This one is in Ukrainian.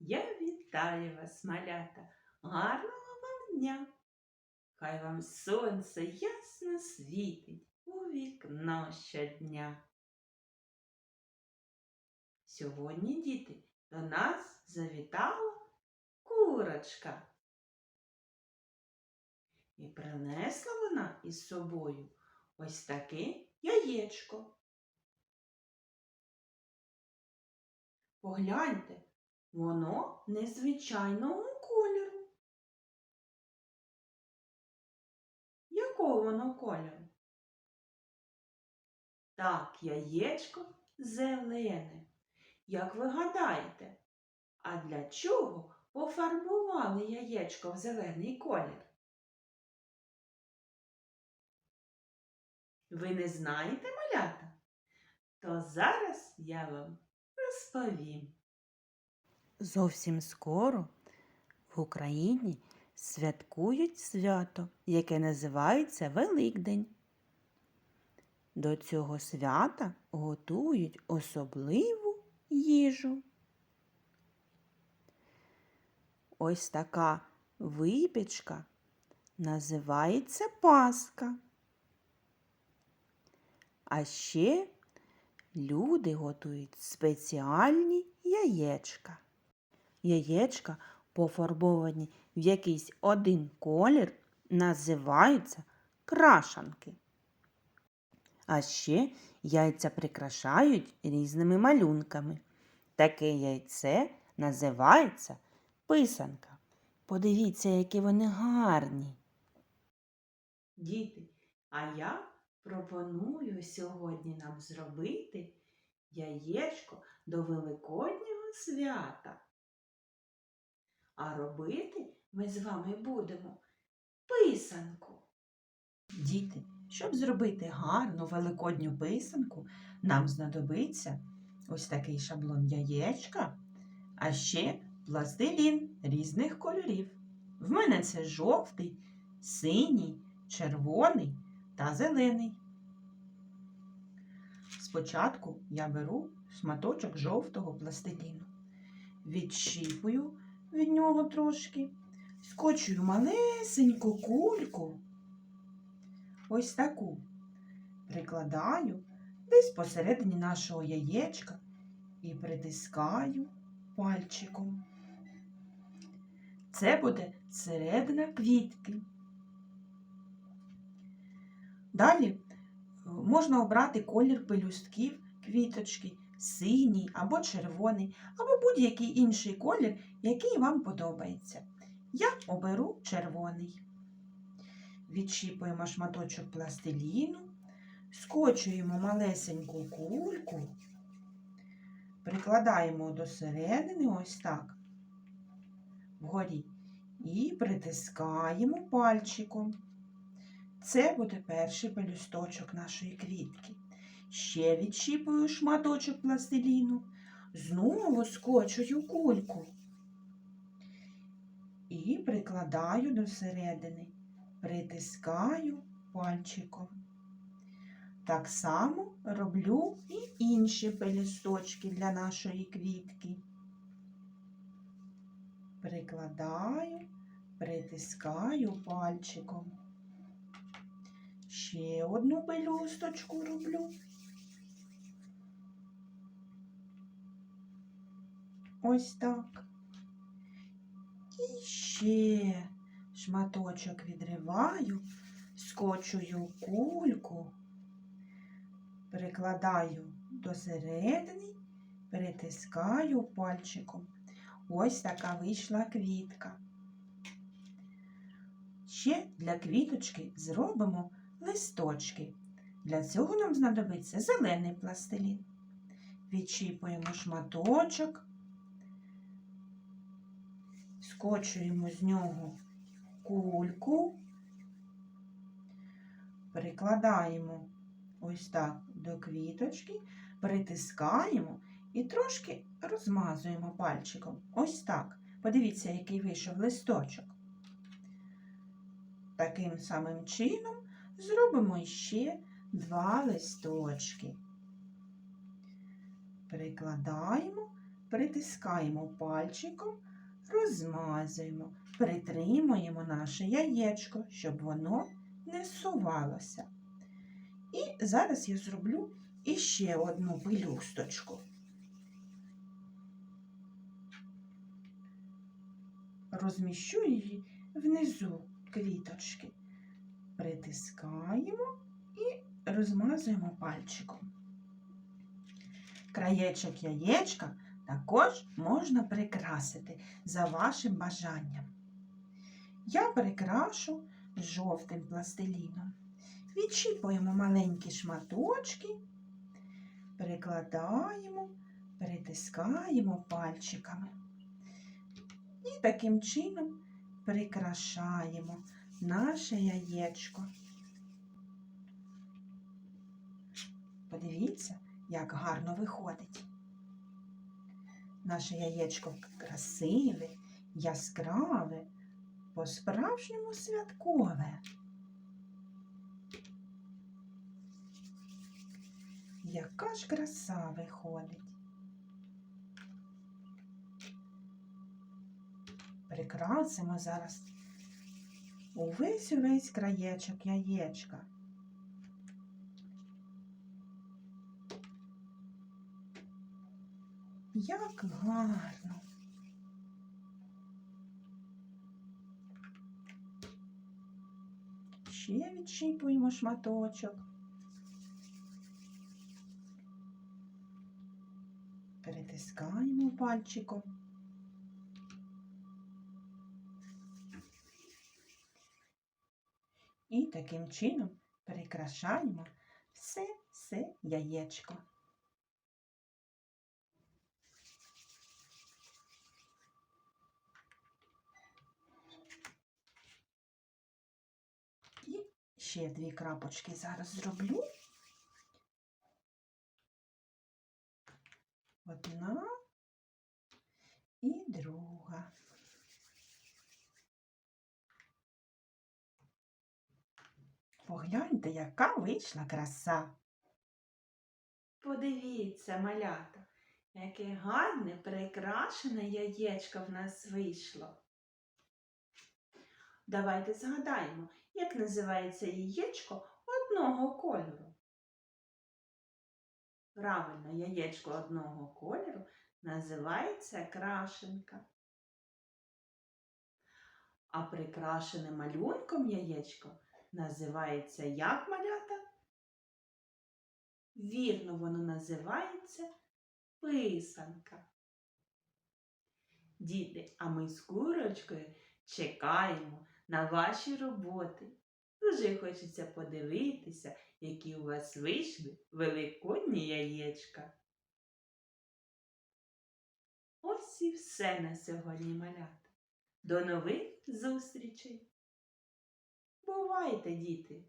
Я вітаю вас, малята, гарного вам дня. Хай вам сонце ясно світить у вікно щодня. Сьогодні, діти, до нас завітала курочка. І принесла вона із собою ось таке яєчко. Погляньте, воно незвичайного кольору. Якого воно кольору? Так, яєчко зелене. Як ви гадаєте, а для чого пофарбували яєчко в зелений колір? Ви не знаєте, малята? То зараз я вам розповім. Зовсім скоро в Україні святкують свято, яке називається Великдень. До цього свята готують особливу їжу. Ось така випічка називається Паска. А ще люди готують спеціальні яєчка. Яєчка, пофарбовані в якийсь один колір, називаються крашанки. А ще яйця прикрашають різними малюнками. Таке яйце називається писанка. Подивіться, які вони гарні. Діти, а я пропоную сьогодні нам зробити яєчко до Великоднього свята. А робити ми з вами будемо писанку. Діти, щоб зробити гарну великодню писанку, нам знадобиться ось такий шаблон яєчка, а ще пластилін різних кольорів. В мене це жовтий, синій, червоний та зелений. Спочатку я беру шматочок жовтого пластиліну, відщіпую від нього трошки, скочую малесеньку кульку, ось таку, прикладаю десь посередині нашого яєчка і притискаю пальчиком. Це буде середина квітки. Далі е, можна обрати колір пелюстків квіточки, синій або червоний, або будь-який інший колір, який вам подобається. Я оберу червоний. Відщіпуємо шматочок пластиліну, скочуємо малесеньку кульку, прикладаємо до середини ось так, вгорі, і притискаємо пальчиком. Це буде перший пелюсточок нашої квітки. Ще відщіпую шматочок пластиліну, знову скочую кульку і прикладаю до середини, притискаю пальчиком. Так само роблю і інші пелюсточки для нашої квітки. Прикладаю, притискаю пальчиком. Ще одну пелюсточку роблю. Ось так. І ще шматочок відриваю, скочую кульку, прикладаю до середини, притискаю пальчиком. Ось така вийшла квітка. Ще для квіточки зробимо листочки. Для цього нам знадобиться зелений пластилін. Відчіпуємо шматочок, скочуємо з нього кульку, прикладаємо ось так до квіточки, притискаємо і трошки розмазуємо пальчиком. Ось так. Подивіться, який вийшов листочок. Таким самим чином зробимо ще два листочки. Прикладаємо, притискаємо пальчиком, розмазуємо, притримуємо наше яєчко, щоб воно не сувалося. І зараз я зроблю іще одну пелюсточку. Розміщу її внизу квіточки. Притискаємо і розмазуємо пальчиком. Краєчок яєчка також можна прикрасити за вашим бажанням. Я прикрашу жовтим пластиліном. Відчіпуємо маленькі шматочки, перекладаємо, притискаємо пальчиками. І таким чином прикрашаємо наше яєчко. Подивіться, як гарно виходить. Наше яєчко красиве, яскраве, по-справжньому святкове. Яка ж краса виходить. Прикрасимо зараз увесь увесь краєчок яєчка. Як гарно. Ще відчіпуємо шматочок. Перетискаємо пальчиком. І таким чином прикрашаємо все-все яєчко. І ще дві крапочки зараз зроблю. Одна і друга. Погляньте, яка вийшла краса. Подивіться, малята, яке гарне прикрашене яєчко в нас вийшло. Давайте згадаємо, як називається яєчко одного кольору. Правильно, яєчко одного кольору називається крашенка. А прикрашене малюнком яєчко називається як малята? Вірно, воно називається писанка. Діти, а ми з курочкою чекаємо на ваші роботи. Дуже хочеться подивитися, які у вас вийшли великодні яєчка. Ось і все на сьогодні, малята. До нових зустрічей! Бувайте, діти!